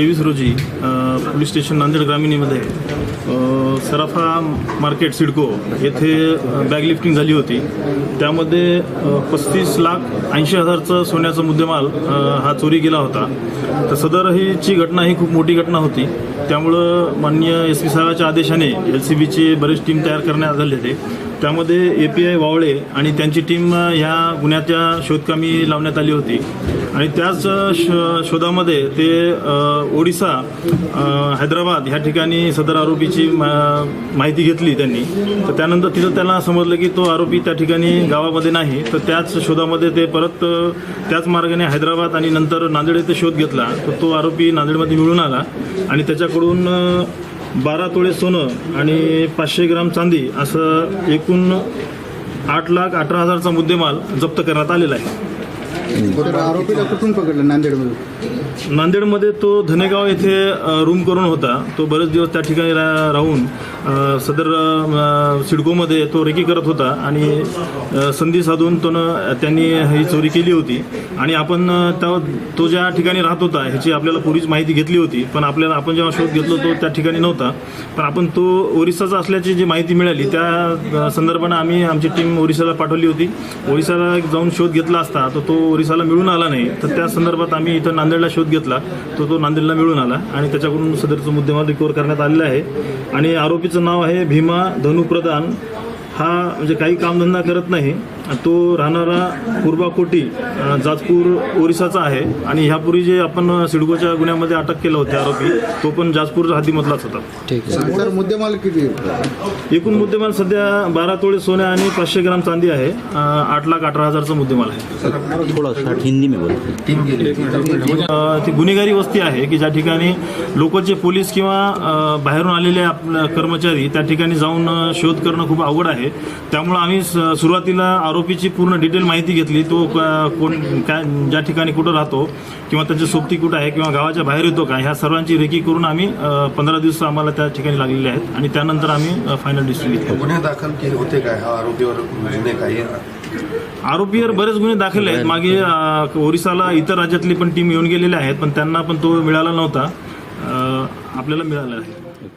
तेवीस रोजी police station Nanded ग्रामीणमध्ये सराफा मार्केट सिडको येथे बॅग लिफ्टिंग झाली होती. त्यामध्ये पस्तीस लाख ऐंशी हजारचं सोन्याचा मुद्देमाल हा चोरी गेला होता. तर सदर हीची घटना ही खूप मोठी घटना होती. त्यामुळं माननीय एस पी साहेबाच्या आदेशाने एल सी बीचे बरेच टीम तयार करण्यात आले होते. त्यामध्ये ए पी आय वावळे आणि त्यांची टीम ह्या गुन्ह्याच्या शोधकामी लावण्यात आली होती. आणि त्याच श शोधामध्ये ते ओडिसा हैदराबाद ह्या ठिकाणी सदर आरोपीची मा- माहिती घेतली त्यांनी. तर त्यानंतर तिथं त्यांना समजलं की तो आरोपी त्या ठिकाणी गावामध्ये नाही. तर त्याच शोधामध्ये ते परत त्याच मार्गाने हैदराबाद आणि नंतर नांदेड येथे शोध घेतला. तर तो आरोपी नांदेडमध्ये मिळून आला आणि त्याच्याकडून बारा तोळे सोनं आणि पाचशे ग्राम चांदी असं एकूण आठ लाख अठरा हजारचा मुद्देमाल जप्त करण्यात आलेला आहे. आरोपीला कुठून पकडलं नांदेडमध्ये नांदेडमध्ये तो धनेगाव येथे अ, रूम करून होता. तो बरेच दिवस त्या ठिकाणी रा राहून अ, सदर अ, सिडकोमध्ये तो रेकी करत होता आणि अ, संधी साधून तो त्यांनी ही चोरी केली होती. आणि आपण त्या तो ज्या ठिकाणी राहत होता ह्याची आपल्याला पूर्वीच माहिती घेतली होती. पण आपल्याला आपण जेव्हा शोध घेतलो तो त्या ठिकाणी नव्हता. पण आपण तो ओरिसाचा असल्याची जी माहिती मिळाली त्या संदर्भानं आम्ही आमची टीम ओरिसाला पाठवली होती. ओरिसाला जाऊन शोध घेतला असता तर तो ओरिसाला मिळून आला नाही. तर त्या संदर्भात आम्ही इथं नांदेडला शोध घेतला तो तो नांदेडला मिळून आला. आणि त्याच्याकडून सदरचं मुद्देमाल रिकवर करण्यात आलेला आहे. आणि आरोपीचं नाव आहे भीमा धनुप्रधान. हा म्हणजे काही कामधंदा करत नाही. तो राहणारा पूर्वाकोटी अ, जाजपूर ओरिसाचा आहे. आणि ह्यापूर्वी जे आपण सिडकोच्या गुन्ह्यामध्ये अटक केलं होतं आरोपी तो पण जाजपूर हद्दीमधलाच होता. ठीक आहे सर मुद्देमाल किती? एकूण मुद्देमाल सध्या बारा तोळे सोने आणि पाचशे ग्राम चांदी आहे. आठ लाख अठरा हजारचा मुद्देमाल आहे. थोड़ा हिंदी में बोलो अ, ती गुन्हेगारी वस्ती आहे की ज्या ठिकाणी लोकलचे पोलीस किंवा बाहेरून आलेले आपले कर्मचारी त्या ठिकाणी जाऊन शोध करणं खूप अवघड आहे. त्यामुळं आम्ही स- सुरुवातीला आरोपीची पूर्ण डिटेल माहिती घेतली. तो क- कोण काय ज्या ठिकाणी कुठं राहतो किंवा त्याची सोबती कुठं आहे किंवा गावाच्या बाहेर येतो का ह्या सर्वांची रेकी करून आम्ही पंधरा दिवस आम्हाला त्या ठिकाणी लागलेले आहेत आणि त्यानंतर आम्ही फायनल डिसिजन घेतला. गुन्हे दाखल केले होते काय हा आरोपीवर गुन्हे काही आरोपीवर बरेच गुन्हे दाखल आहेत. मागे ओरिसाला इतर राज्यातली पण टीम येऊन गेलेल्या आहेत पण त्यांना पण तो मिळाला नव्हता. आपल्याला मिळाला आहे